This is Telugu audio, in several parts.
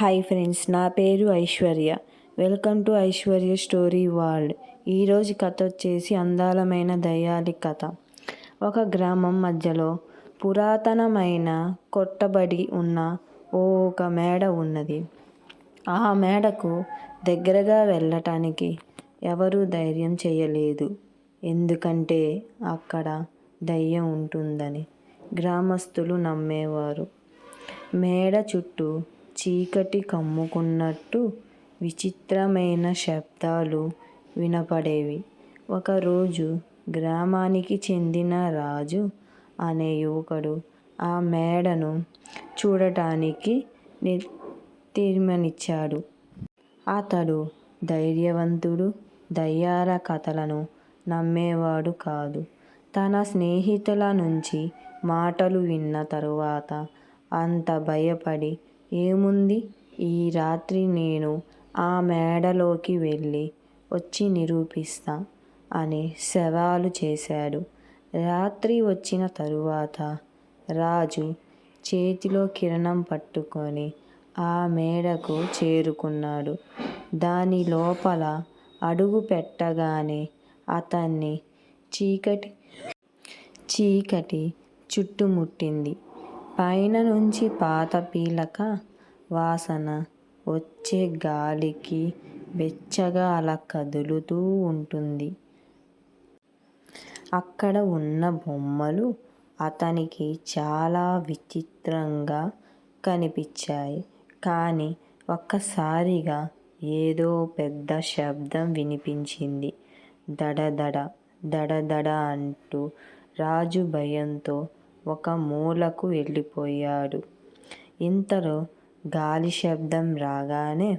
హాయ్ ఫ్రెండ్స్ నా పేరు Aishwarya. Welcome to Aishwarya story world ఈరోజు కథ వచ్చేసి అందాలమైన దయాలి కథ. ఒక గ్రామం మధ్యలో పురాతనమైన కొట్టబడి ఉన్న ఓ ఒక మేడ ఉన్నది. ఆ మేడకు దగ్గరగా వెళ్ళటానికి ఎవరూ ధైర్యం చేయలేదు. ఎందుకంటే అక్కడ దయ్యం ఉంటుందని గ్రామస్తులు నమ్మేవారు. మేడ చుట్టూ చీకటి కమ్ముకున్నట్టు విచిత్రమైన శబ్దాలు వినపడేవి. ఒకరోజు గ్రామానికి చెందిన రాజు అనే యువకుడు ఆ మేడను చూడటానికి తీర్మానించాడు. అతడు ధైర్యవంతుడు దయ్యాల కథలను నమ్మేవాడు కాదు. తన స్నేహితుల నుంచి మాటలు విన్న తరువాత అంత భయపడి ఏముంది? ఈ రాత్రి నేను ఆ మేడలోకి వెళ్ళి వచ్చి నిరూపిస్తా అని సవాలు చేశాడు. రాత్రి వచ్చిన తరువాత రాజు చేతిలో కిరణం పట్టుకొని ఆ మేడకు చేరుకున్నాడు. దాని లోపల అడుగు పెట్టగానే అతన్ని చీకటి చీకటి చుట్టుముట్టింది. పైన నుంచి పాత పీలక వాసన వచ్చే గాలికి వెచ్చగా అలా కదులుతూ ఉంటుంది. అక్కడ ఉన్న బొమ్మలు అతనికి చాలా విచిత్రంగా కనిపించాయి. కానీ ఒక్కసారిగా ఏదో పెద్ద శబ్దం వినిపించింది. దడదడ దడదడ అంటూ రాజు భయంతో ఒక మూలకు వెళ్ళిపోయాడు. ఇంతలో గాలి శబ్దం రాగానే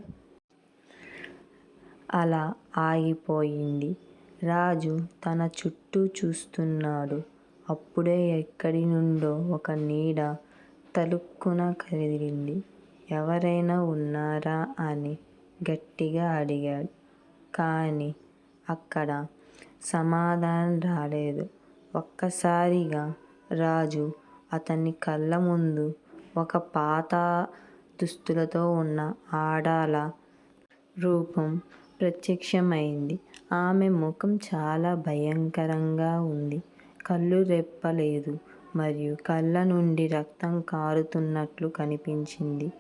అలా ఆగిపోయింది. రాజు తన చుట్టూ చూస్తున్నాడు. అప్పుడే ఎక్కడి నుండో ఒక నీడ తలుక్కున కదిలింది. ఎవరైనా ఉన్నారా అని గట్టిగా అడిగాడు. కానీ అక్కడ సమాధానం రాలేదు. ఒక్కసారిగా రాజు అతని కళ్ళ ముందు ఒక పాత దుస్తులతో ఉన్న ఆడాల రూపం ప్రత్యక్షమైంది. ఆమె ముఖం చాలా భయంకరంగా ఉంది. కళ్ళు రెప్పలేదు మరియు కళ్ళ నుండి రక్తం కారుతున్నట్లు కనిపించింది.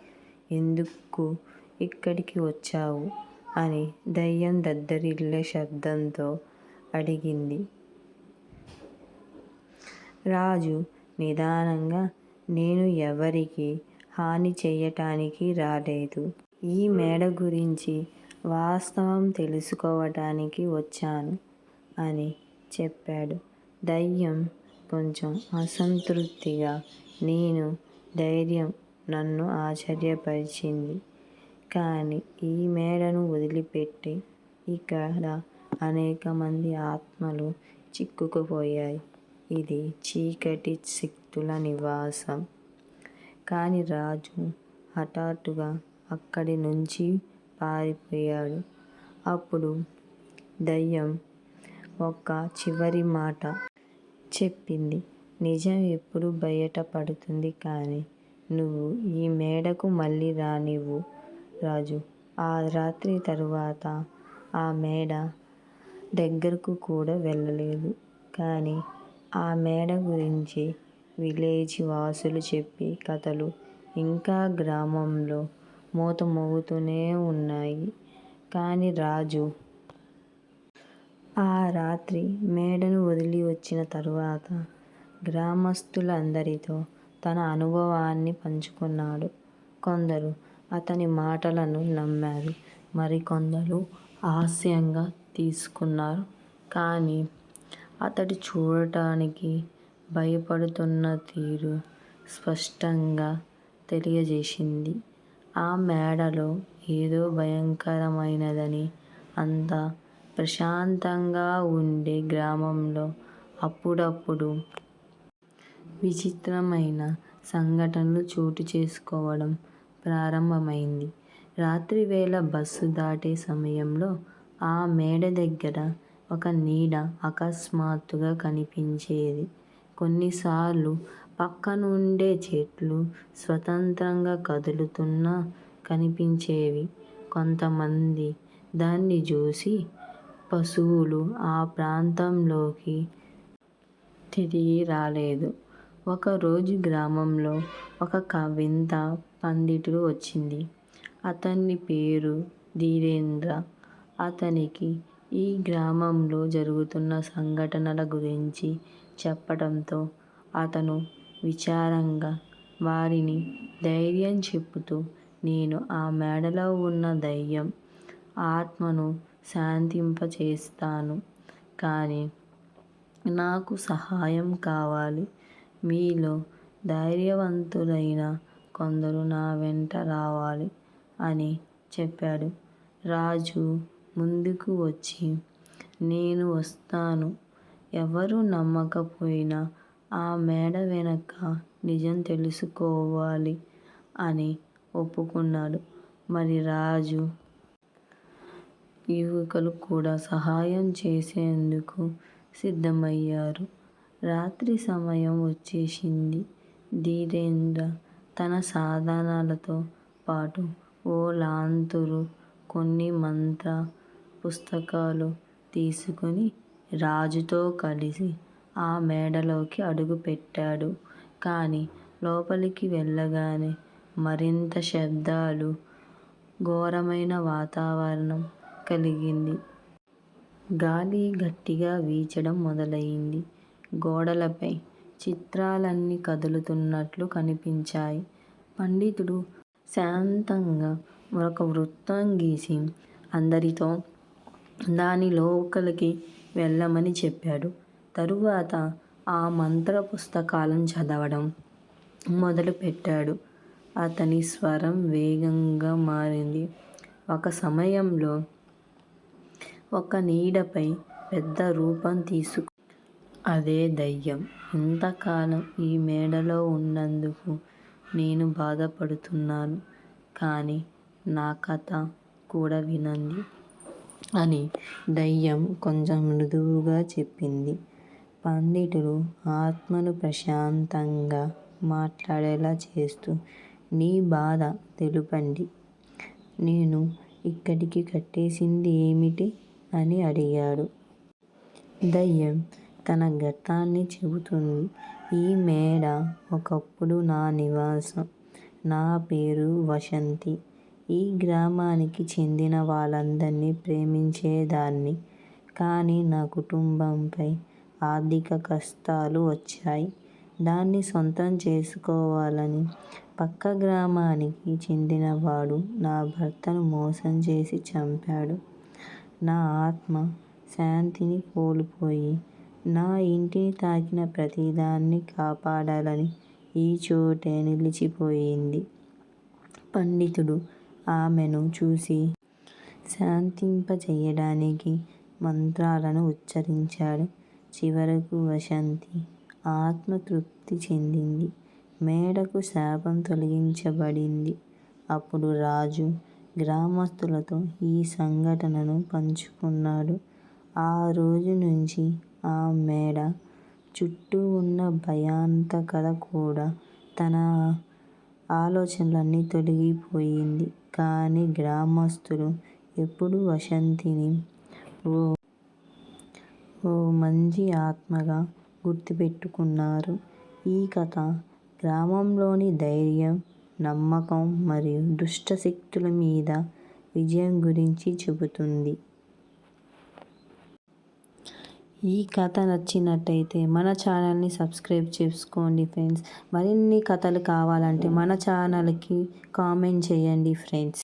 ఎందుకు ఇక్కడికి వచ్చావు? అని దయ్యం దద్దరిల్లే శబ్దంతో అడిగింది. రాజు నిదానంగా నేను ఎవరికి హాని చేయటానికి రాలేదు. ఈ మేడ గురించి వాస్తవం తెలుసుకోవటానికి వచ్చాను అని చెప్పాడు. దయ్యం కొంచెం అసంతృప్తిగా నేను ధైర్యం నన్ను ఆశ్చర్యపరిచింది. కానీ ఈ మేడను వదిలిపెట్టి ఇక్కడ అనేక మంది ఆత్మలు చిక్కుకుపోయాయి. ఇది చీకటి శక్తుల నివాసం. కానీ రాజు హఠాత్తుగా అక్కడి నుంచి పారిపోయాడు. అప్పుడు దయ్యం ఒక చివరి మాట చెప్పింది. నిజం ఎప్పుడు బయటపడుతుంది కానీ నువ్వు ఈ మేడకు మళ్ళీ రానివ్వు రాజు. ఆ రాత్రి తరువాత ఆ మేడ దగ్గరకు కూడా వెళ్ళలేదు. కానీ ఆ మేడ గురించి విలేజ్ వాసులు చెప్పే కథలు ఇంకా గ్రామంలో మోతమోగుతూనే ఉన్నాయి. కానీ రాజు ఆ రాత్రి మేడను వదిలి వచ్చిన తరువాత గ్రామస్తులందరితో తన అనుభవాన్ని పంచుకున్నాడు. కొందరు అతని మాటలను నమ్మారు. మరికొందరు హాస్యంగా తీసుకున్నారు. కానీ అతడు చూడటానికి భయపడుతున్న తీరు స్పష్టంగా తెలియజేసింది. ఆ మేడలో ఏదో భయంకరమైనదని అంత ప్రశాంతంగా ఉండే గ్రామంలో అప్పుడప్పుడు విచిత్రమైన సంఘటనలు చోటు చేసుకోవడం ప్రారంభమైంది. రాత్రివేళ బస్సు దాటే సమయంలో ఆ మేడ దగ్గర ఒక నీడ అకస్మాత్తుగా కనిపించేది కొన్నిసార్లు పక్కనుండే చెట్లు స్వతంత్రంగా కదులుతున్నా కనిపించేవి. కొంతమంది దాన్ని చూసి పశువులు ఆ ప్రాంతంలోకి తిరిగి రాలేదు. ఒకరోజు గ్రామంలో ఒక వింత పండితుడు వచ్చింది. అతని పేరు ధీరేంద్ర. అతనికి ఈ గ్రామంలో జరుగుతున్న సంఘటనల గురించి చెప్పటంతో అతను విచారంగా వారిని ధైర్యం చెపుతూ నేను ఆ మేడలో ఉన్న దెయ్యం ఆత్మను శాంతింపచేస్తాను. కానీ నాకు సహాయం కావాలి. మీలో ధైర్యవంతులైన కొందరు నా వెంట రావాలి అని చెప్పాడు. రాజు ముందుకు వచ్చి నేను వస్తాను. ఎవరు నమ్మకపోయినా ఆ మేడ వెనక నిజం తెలుసుకోవాలి అని ఒప్పుకున్నాడు. మరి రాజు యువకులు కూడా సహాయం చేసేందుకు సిద్ధమయ్యారు. రాత్రి సమయం వచ్చేసింది. ధీరేంద్ర తన సాధనాలతో పాటు ఓ లాంతరు, కొన్ని మంత్ర పుస్తకాలు తీసుకుని రాజుతో కలిసి ఆ మేడలోకి అడుగుపెట్టాడు. కానీ లోపలికి వెళ్ళగానే మరింత శబ్దాలు, ఘోరమైన వాతావరణం కలిగింది. గాలి గట్టిగా వీచడం మొదలయింది. గోడలపై చిత్రాలన్నీ కదులుతున్నట్లు కనిపించాయి. పండితుడు శాంతంగా ఒక వృత్తం గీసి అందరితో దాని లోపలికి వెళ్ళమని చెప్పాడు. తరువాత ఆ మంత్ర పుస్తకాలను చదవడం మొదలుపెట్టాడు. అతని స్వరం వేగంగా మారింది. ఒక సమయంలో ఒక నీడపై పెద్ద రూపం తీసుకు అదే దయ్యం ఇంతకాలం ఈ మేడలో ఉన్నందుకు నేను బాధపడుతున్నాను. కానీ నా కథ కూడా వినండి అని దయ్యం కొంచెం మృదువుగా చెప్పింది. పండితుడు ఆత్మను ప్రశాంతంగా మాట్లాడేలా చేస్తూ నీ బాధ తెలుపండి. నేను ఇక్కడికి కట్టేసింది ఏమిటి? అని అడిగాడు. దయ్యం తన గతాన్ని చెబుతుంది ఈ మేడ ఒకప్పుడు నా నివాసం. నా పేరు వసంతి. ఈ గ్రామానికి చెందిన వాళ్ళందరినీ ప్రేమించేదాన్ని. కానీ నా కుటుంబంపై ఆర్థిక కష్టాలు వచ్చాయి. దాన్ని సొంతం చేసుకోవాలని పక్క గ్రామానికి చెందినవాడు నా భర్తను మోసం చేసి చంపాడు. నా ఆత్మ శాంతిని కోల్పోయి నా ఇంటిని తాకిన ప్రతిదాన్ని కాపాడాలని ఈ చోటే నిలిచిపోయింది. పండితుడు ఆమెను చూసి శాంతింపచేయడానికి మంత్రాలను ఉచ్చరించాడు. చివరకు వసంతి ఆత్మ తృప్తి చెందింది. మేడకు శాపం తొలగించబడింది. అప్పుడు రాజు గ్రామస్తులతో ఈ సంఘటనను పంచుకున్నాడు. ఆ రోజు నుంచి ఆ మేడ చుట్టూ ఉన్న భయాంతకత కూడా తన ఆలోచనలన్నీ తొలగిపోయింది. కానీ గ్రామస్తులు ఎప్పుడూ వసంతిని ఓ మంచి ఆత్మగా గుర్తుపెట్టుకున్నారు. ఈ కథ గ్రామంలోని ధైర్యం, నమ్మకం మరియు దుష్ట శక్తుల మీద విజయం గురించి చెబుతుంది. ఈ కథ నచ్చినట్టయితే మన ఛానల్ని సబ్స్క్రైబ్ చేసుకోండి ఫ్రెండ్స్. మరిన్ని కథలు కావాలంటే మన ఛానల్కి కామెంట్ చేయండి ఫ్రెండ్స్.